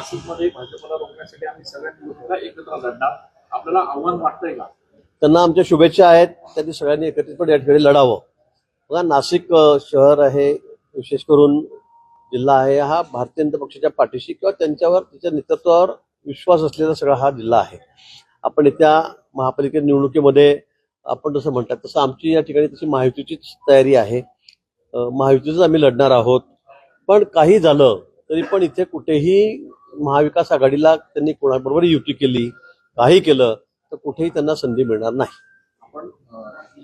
नाशिकमध्ये भाजपला रोखण्यासाठी आम्ही एकत्र लढणार. आपल्याला आव्हान वाटतंय का? त्यांना आमच्या शुभेच्छा आहेत. त्यांनी सगळ्यांनी एकत्रितपणे या ठिकाणी लढावं. बघा नाशिक शहर आहे विशेष करून जिल्हा आहे. हा भारतीय जनता पक्षाच्या पाठीशी किंवा त्यांच्यावर त्याच्या नेतृत्वावर विश्वास असलेला सगळा हा जिल्हा आहे. आपण येत्या महापालिके निवडणुकीमध्ये आपण जसं म्हणतात तसं आमची या ठिकाणी तशी महायुतीचीच तयारी आहे. अ, महायुतीच आम्ही लढणार आहोत. पण काही झालं तरी पण इथे कुठेही महाविकास आघाडीला त्यांनी कोणाबरोबर युती केली काही केलं तर कुठेही त्यांना संधी मिळणार नाही. आपण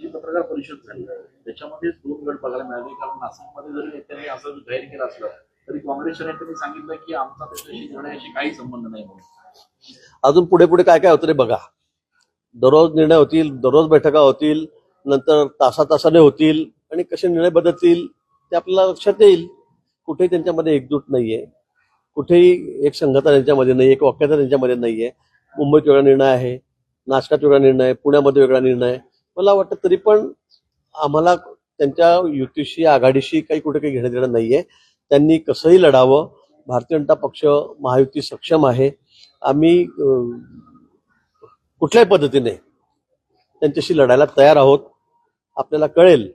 जी पत्रकार परिषद झाली त्याच्यामध्ये दोन गट बघायला मिळाले. कारण नाशिकमध्ये जरी नेत्यांनी असं जाहीर केलं असलं तरी काँग्रेसच्या नेत्यांनी सांगितलं की आमचा त्याच्याशी निर्णयाशी काही संबंध नाही म्हणून. अजून पुढे पुढे काय काय होतं रे बघा. दररोज निर्णय होतील दररोज बैठका होतील नंतर तासा तासाने होतील आणि कसे निर्णय बदलतील ते आपल्याला लक्षात येईल. कुठेही त्यांच्यामध्ये एकजूट नाहीये. कुठेही एक संघता त्यांच्यामध्ये नाही एक वाक्यता त्यांच्यामध्ये आहे मुंबईत वेगळा निर्णय आहे नाशकात वेगळा निर्णय आहे, पुण्यामध्ये वेगळा निर्णय. आहे. मला वाटतं तरी पण आम्हाला त्यांच्या युतीशी आघाडीशी काही कुठे काही घेणं देणं नाही आहे त्यांनी कसंही लढावं. भारतीय जनता पक्ष महायुती सक्षम आहे. आम्ही कुठल्याही पद्धतीने त्यांच्याशी लढायला तयार आहोत. आपल्याला कळेल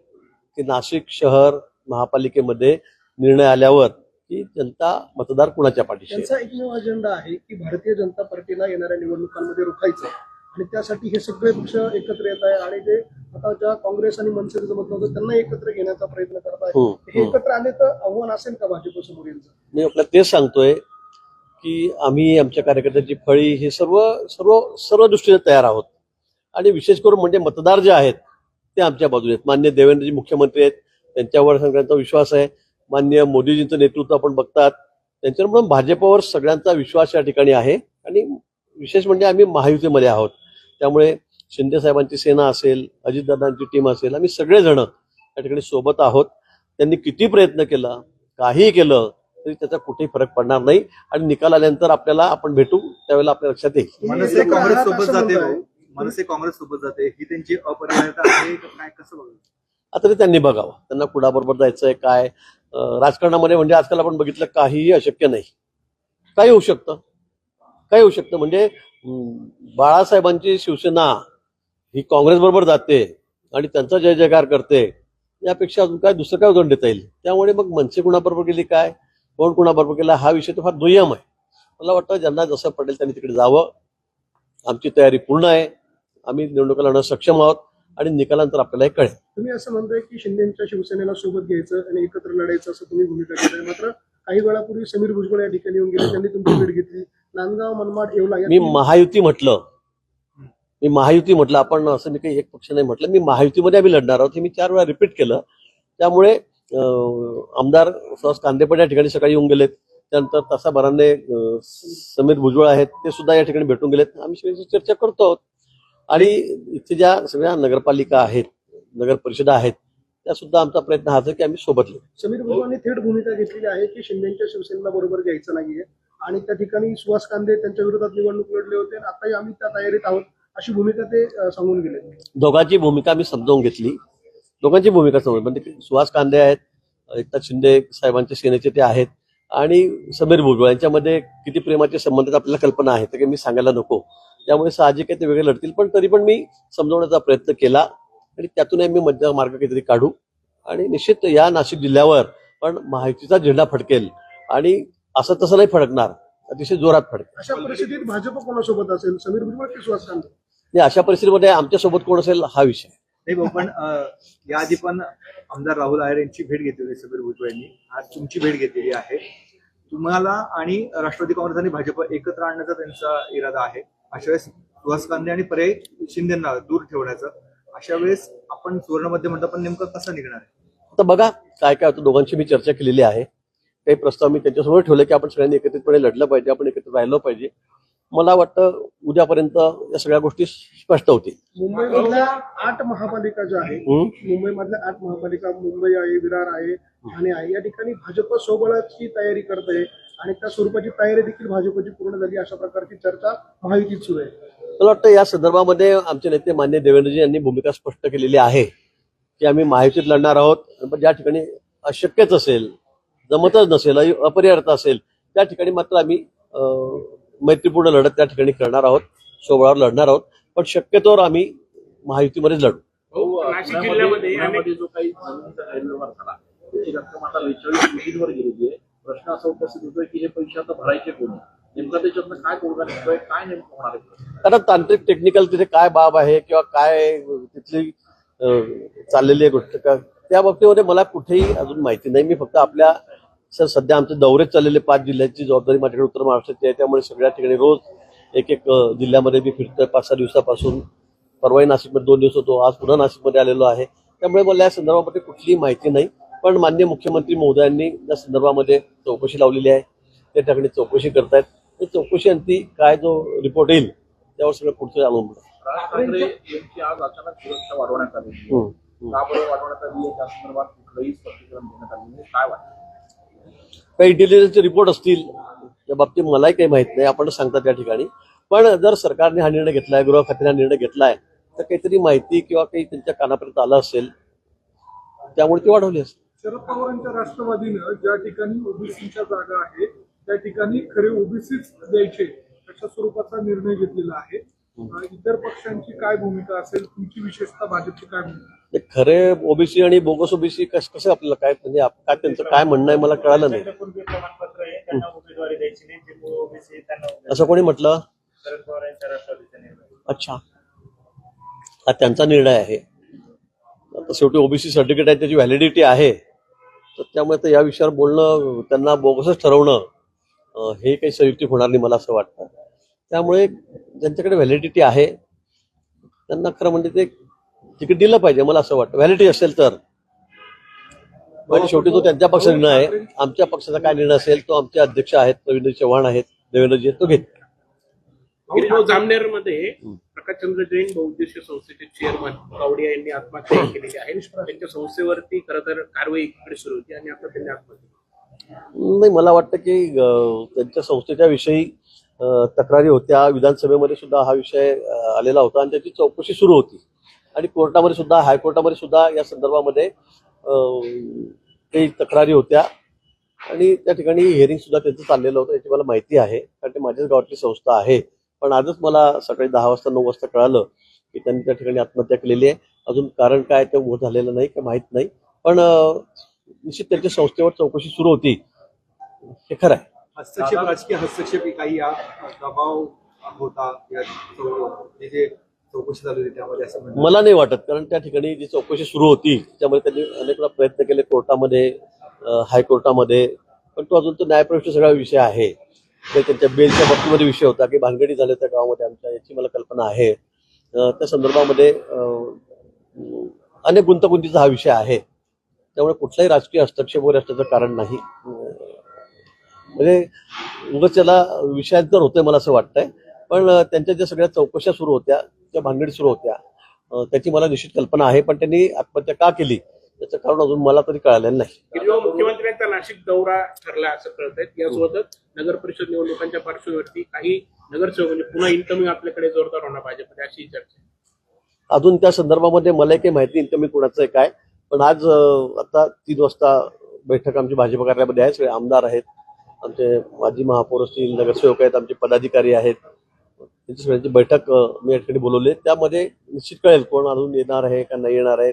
की नाशिक शहर महापालिकेमध्ये निर्णय आल्यावर की जनता मतदार कुणाच्या पाठीशी आहे. त्यांचा एकमेव अजेंडा आहे की भारतीय जनता पार्टीला येणाऱ्या निवडणुकांमध्ये रोखायचं आणि त्यासाठी हे सगळे पक्ष एकत्र येत आहे आणि जे आता ज्या काँग्रेस आणि मनसेचं जमत नव्हतं त्यांना एकत्र घेण्याचा प्रयत्न करत आहे हम्म, हे हम्म. एकत्र आले तर आव्हान असेल का भाजपसमोर यांचं? मी आपल्याला तेच सांगतोय की आम्ही आमच्या कार्यकर्त्यांची फळी हे सर्व सर्व सर्व दृष्टीने तयार आहोत. आणि विशेष करून म्हणजे मतदार जे आहेत ते आमच्या बाजूने आहेत. मान्य देवेंद्रजी मुख्यमंत्री आहेत त्यांच्यावर सगळ्यांचा विश्वास आहे. मान्य मोदीजींचं नेतृत्व आपण बघतात. त्यांच्यावर पण भाजपवर सगळ्यांचा विश्वास या ठिकाणी आहे. आणि विशेष म्हणजे आम्ही महायुतीमध्ये आहोत. त्यामुळे शिंदे साहेबांची सेना असेल अजितदादांची टीम असेल आम्ही सगळेजण या ठिकाणी सोबत आहोत. त्यांनी किती प्रयत्न केला काहीही केलं तरी त्याचा कुठेही फरक पडणार नाही. आणि निकाल आल्यानंतर आपल्याला आपण भेटू त्यावेळेला आपल्या लक्षात येईल. मनसे काँग्रेस सोबत जाते. भाऊ. मनसे काँग्रेस सोबत जाते. ही त्यांची अपरिहार्यता आहे का काय? कसं बघ आता ते त्यांनी बघावं. त्यांना कुणाबरोबर जायचंय काय? राजकारणामध्ये म्हणजे आजकाल आपण बघितलं काहीही अशक्य नाही. काही होऊ शकतं. काय होऊ शकतं. म्हणजे बाळासाहेबांची शिवसेना ही काँग्रेसबरोबर जाते आणि त्यांचा जय जयकार करते यापेक्षा अजून काय दुसरं काय उदाहरण देता येईल? त्यामुळे मग मनसे कुणाबरोबर गेली काय? कोण कुणाबरोबर गेला? हा विषय तर फार दुय्यम आहे. मला वाटतं ज्यांना जसं पडेल त्यांनी तिकडे जावं. आमची तयारी पूर्ण आहे. आम्ही निवडणुका लढण्यास सक्षम आहोत आणि निकालानंतर आपल्याला हे कळेल. तुम्ही असं म्हणताय की शिंदेच्या शिवसेनेला सोबत घ्यायचं आणि एकत्र लढायचं असं तुम्ही भूमिका घेताय. मात्र काही वेळापूर्वी समीर भुजबळ या ठिकाणी येऊन गेले त्यांनी तुमची भेट घेतली. नांदगाव मनमाड येवला या मी महायुती म्हटलं. मी महायुती म्हटलं. आपण असं मी काही एक पक्ष नाही म्हटलं. मी महायुतीमध्ये आम्ही लढणार आहोत. हे मी चार वेळा रिपीट केलं. त्यामुळे आमदार सुहास कांदे पण या ठिकाणी सकाळी येऊन गेलेत. त्यानंतर तासाभराने अं, समीर भुजबळ आहेत ते सुद्धा या ठिकाणी भेटून गेलेत. आम्ही सगळ्यांची चर्चा करतो आहोत. आणि इथे ज्या सगळ्या नगरपालिका आहेत नगर परिषदा आहेत त्या सुद्धा आमचा प्रयत्न हाच आहे की आम्ही सोबत येऊ. समीर भुजबळांनी थेट भूमिका घेतलेली आहे की शिंदेच्या शिवसेनेला बरोबर घ्यायचं नाहीये आणि त्या ठिकाणी सुहास कांदे त्यांच्या विरोधात निवडणूक लढले होते आणि आताही आम्ही त्या तयारीत आहोत अशी भूमिका ते सांगून गेले. दोघांची भूमिका मी समजावून घेतली. दोघांची भूमिका समजून म्हणजे सुहास कांदे आहेत एकनाथ शिंदे साहेबांच्या सेनेचे ते आहेत आणि समीर भुजबळ यांच्यामध्ये किती प्रेमाचे संबंध आहेत आपल्याला कल्पना आहे ते काही मी सांगायला नको. त्यामुळे साहजिक आहे ते वेगळे लढतील पण तरी पण मी समजवण्याचा प्रयत्न केला. आणि त्यातून मी मध्य मार्ग काहीतरी काढू. आणि निश्चित या नाशिक जिल्ह्यावर पण माहितीचा झेंडा फडकेल. आणि असं तसं नाही फडकणार अतिशय जोरात फडकेल. अशा परिस्थितीत भाजप कोणासोबत असेल? समीर भुजबळ की सुहास कांदे आणि अशा परिस्थितीमध्ये आमच्यासोबत कोण असेल हा विषय. नाही भाऊ पण याआधी पण आमदार राहुल आहेर यांची भेट घेतली होती समीर भुजबळ यांनी. आज तुमची भेट घेतलेली आहे. तुम्हाला आणि राष्ट्रवादी काँग्रेस आणि भाजप एकत्र आणण्याचा त्यांचा इरादा आहे. अशा वेळेस सुहास कांदे आणि पर्यायी शिंदेना दूर ठेवण्याचं अशा वेळेस आपण सुवर्णमध्ये म्हणतो पण नेमकं कसं निघणार आहे? आता बघा काय काय होतं दोघांची मी चर्चा केलेली आहे. काही प्रस्ताव मी त्यांच्यासमोर ठेवले की आपण सगळ्यांनी एकत्रितपणे लढलं पाहिजे आपण एकत्र राहिलं पाहिजे. मला वाटतं उद्यापर्यंत या सगळ्या गोष्टी स्पष्ट होतील. मुंबईमधल्या आठ महापालिका ज्या आहेत? मुंबईमधल्या आठ महापालिका मुंबई आहे विरार आहे ठाणे आहे या ठिकाणी भाजप सोबळाची तयारी करत आहे. आणि त्या स्वरूपाची तयारी देखील भाजपची पूर्ण झाली अशा प्रकारची चर्चा महायुतीत सुरू आहे. मला वाटतं या संदर्भामध्ये आमचे नेते मान्य देवेंद्रजी यांनी भूमिका स्पष्ट केलेली आहे की आम्ही महायुतीत लढणार आहोत. पण ज्या ठिकाणी अशक्यच असेल जमतच नसेल अपरिहार्थ असेल त्या ठिकाणी मात्र आम्ही मैत्रीपूर्ण लढत त्या ठिकाणी करणार आहोत सोबळावर लढणार आहोत. पण शक्यतोवर आम्ही महायुतीमध्येच लढू. पुण्यामध्ये जो काही प्रश्न असा उपस्थित होतोय की हे पैसे आता भरायचे कोणी? नेमका त्याच्यातनं काय तोडगा निघतोय? काय नेमकं होणार आहे कारण तांत्रिक टेक्निकल तिथे काय बाब आहे किंवा काय तिथली चाललेली आहे गोष्ट का? त्या बाबतीमध्ये मला कुठेही अजून माहिती नाही. मी फक्त आपल्या सर सध्या आमचे दौरे चाललेले पाच जिल्ह्याची जबाबदारी माझ्याकडे उत्तर महाराष्ट्राची आहे. त्यामुळे सगळ्या ठिकाणी रोज एक एक जिल्ह्यामध्ये मी फिरतोय. पाच सहा दिवसापासून परवाही नाशिकमध्ये दोन दिवस होतो. आज पुन्हा नाशिकमध्ये आलेलो आहे. त्यामुळे मला या संदर्भामध्ये कुठलीही माहिती नाही. पण मान्य मुख्यमंत्री महोदयांनी या संदर्भामध्ये चौकशी लावलेली आहे त्या ठिकाणी चौकशी करतायत. त्या चौकशी अंती काय जो रिपोर्ट येईल त्यावर सगळं पुढचं अवलंबून काही इंटेलिजन्सचे रिपोर्ट असतील त्या बाबतीत मलाही काही माहीत नाही. आपण सांगता त्या ठिकाणी. पण जर सरकारने हा निर्णय घेतलाय गृह खात्याने हा निर्णय घेतलाय तर काहीतरी माहिती किंवा काही त्यांच्या कानापर्यंत आलं असेल त्यामुळे ती वाढवली असेल. शरद पवारांच्या राष्ट्रवादीनं ज्या ठिकाणी ओबीसीच्या जागा आहे त्या ठिकाणी खरे ओबीसीच द्यायचे अशा स्वरूपाचा निर्णय घेतलेला आहे. इतर पक्षांची काय भूमिका असेल तुमची विशेषतः भाजपची काय भूमिका? खरे ओबीसी आणि बोगस ओबीसी कसं कसं आपल्याला काय म्हणजे आप- काय त्यांचं काय म्हणणं आहे मला कळालं नाही. पूर्वी प्रमाणपत्र आहे त्यांना उमेदवारी द्यायची नाही जे मूळ ओबीसी त्यांना उमेदवारी- असं कोणी म्हटलं? शरद पवार यांच्या राष्ट्रवादीचा निर्णय. अच्छा. हा त्यांचा निर्णय आहे. आता शेवटी ओबीसी सर्टिफिकेट आहे त्याची व्हॅलिडिटी आहे. तर त्यामुळे तर या विषयावर बोलणं त्यांना बोगसच ठरवणं हे काही संयुक्तिक होणार नाही मला असं वाटतं. त्यामुळे ज्यांच्याकडे व्हॅलिडिटी आहे त्यांना खरं म्हणजे ते तिकीट दिलं पाहिजे मला असं वाटतं. व्हॅलिडिटी असेल तर. पण शेवटी तो त्यांच्या पक्षाचा निर्णय आहे. आमच्या पक्षाचा काय निर्णय असेल तो आमचे अध्यक्ष आहेत रवींद्र चव्हाण आहेत देवेंद्रजी तो घेत गिरीभाऊ जामनेरमध्ये प्रकाशचंद्र जैन बहुउद्देशीय संस्थेचे चेअरमन कावडिया यांनी आत्महत्या केलेली आहे. त्यांच्या संस्थेवरती खरं तर कारवाई इकडे सुरू होती आणि आता त्यांनी आत्महत्या. नाही मला वाटतं की त्यांच्या संस्थेच्या विषयी तक्रारी होत्या. विधानसभेमध्ये सुद्धा हा विषय आलेला होता आणि त्याची चौकशी सुरू होती. आणि कोर्टामध्ये सुद्धा हायकोर्टामध्ये सुद्धा या संदर्भामध्ये काही तक्रारी होत्या. आणि त्या ठिकाणी हिअरिंग सुद्धा त्यांचं चाललेलं होतं याची मला माहिती आहे. कारण ते माझ्याच गावातली संस्था आहे. पण आजच मला सकाळी दहा वाजता नऊ वाजता कळालं की त्यांनी त्या ठिकाणी आत्महत्या केलेली आहे. अजून कारण काय ते उभं झालेलं नाही काही माहीत नाही. पण निश्चित त्यांच्या संस्थेवर चौकशी सुरू होती. हे खरं आहे. हस्तक्षेप राजकीय हस्तक्षेप काही या दबाव होता या चौ- हे जे चौकशी झाली होती त्यामध्ये असं म्हणणं मला नाही वाटत कारण त्या ठिकाणी जी चौकशी सुरू होती त्यामुळे त्यांनी अनेक वेळा प्रयत्न केले कोर्टामध्ये हायकोर्टामध्ये. पण तो अजून तो न्यायप्रविष्ट सगळा विषय आहे. ते त्यांच्या बेलच्या बाबतीमध्ये विषय होता की भानगडी झाल्या त्या गावामध्ये आमच्या याची मला कल्पना आहे. त्या संदर्भामध्ये अनेक गुंतागुंतीचा हा विषय आहे. त्यामुळे कुठलाही राजकीय हस्तक्षेप वगैरे असण्याचं कारण नाही. म्हणजे उगाच त्याला विषयांतर होतंय मला असं वाटतंय. पण त्यांच्या ज्या सगळ्या चौकशा सुरू होत्या त्या भानगडी सुरू होत्या त्याची मला निश्चित कल्पना आहे. पण त्यांनी आत्महत्या का केली? त्याचं कारण अजून मला तरी कळालेलं नाही. मुख्यमंत्र्यांचा नाशिक दौरा ठरला असं कळत आहे. यासोबतच नगर परिषद निवडणुकांच्या पार्श्वभूमीवरती काही नगरसेवक म्हणजे पुन्हा इन्कमिंग आपल्याकडे जोरदार होणार भाजपमध्ये अशी चर्चा. अजून त्या संदर्भामध्ये मला काही माहिती कमी कोणाचं आहे काय. पण आज आता तीन वाजता बैठक आमची भाजप कार्यालयामध्ये आहे. सगळे आमदार आहेत. आमचे माजी महापौर असतील नगरसेवक आहेत. आमचे पदाधिकारी आहेत. त्यांची सगळ्यांची बैठक मी या ठिकाणी बोलवली त्यामध्ये निश्चित कळेल कोण अजून येणार आहे का नाही येणार आहे.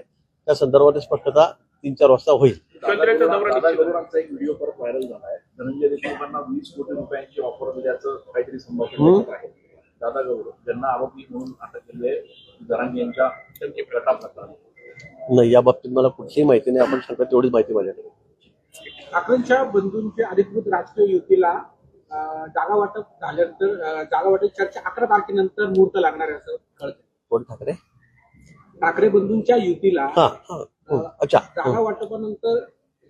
त्या संदर्भात स्पष्टता तीन चार वाजता होईल. दादा निश्चित गौरांचा एक व्हिडिओ परत व्हायरल झाला आहे धनंजय देशमुखांना वीस कोटी रुपयांची ऑफर दिल्याचं काहीतरी संभाषण हम्म. होत आहे दादा गौरव ज्यांना आरोपी म्हणून अटक केली आहे जरांगे यांच्या त्यांची गटा प्रकरण नाही या बाबतीत मला कुठलीही माहिती नाही. आपण सांगता तेवढीच माहिती माझ्याकडे ठाकरेंच्या बंधूंच्या अधिकृत राजकीय युतीला जागा वाटप झाल्यानंतर जागा वाटप चर्चा अकरा तारखेनंतर मुहूर्त लागणार आहे असं कळतं कोण ठाकरे? ठाकरे बंधूंच्या युतीला हा हा. हं, अच्छा. जागा. वाटपानंतर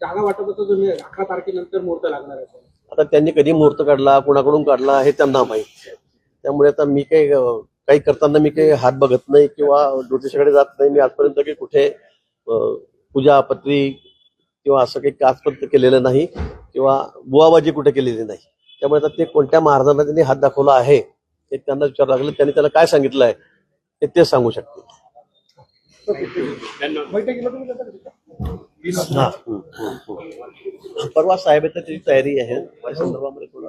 जागा वाटपाचा जो अकरा तारखेनंतर मुहूर्त लागणार आहे. आता त्यांनी कधी मुहूर्त काढला कोणाकडून काढला हे त्यांना माहीत त्यामुळे आता मी काही काही करताना मी काही हात बघत नाही किंवा ज्योतिषाकडे जात नाही. मी आजपर्यंत काही कुठे पूजा पत्री किंवा असं काही आजपर्यंत केलेलं नाही किंवा बुवाबाजी कुठे केलेली नाही. त्यामुळे आता ते कोणत्या महाराजांना त्यांनी हात दाखवला आहे हे त्यांना विचारावं लागलं. त्यांनी त्याला काय सांगितलं आहे ते सांगू शकतील. धन्यवाद. परवा साहेब त्याची तयारी आहे त्या संदर्भामध्ये थोडं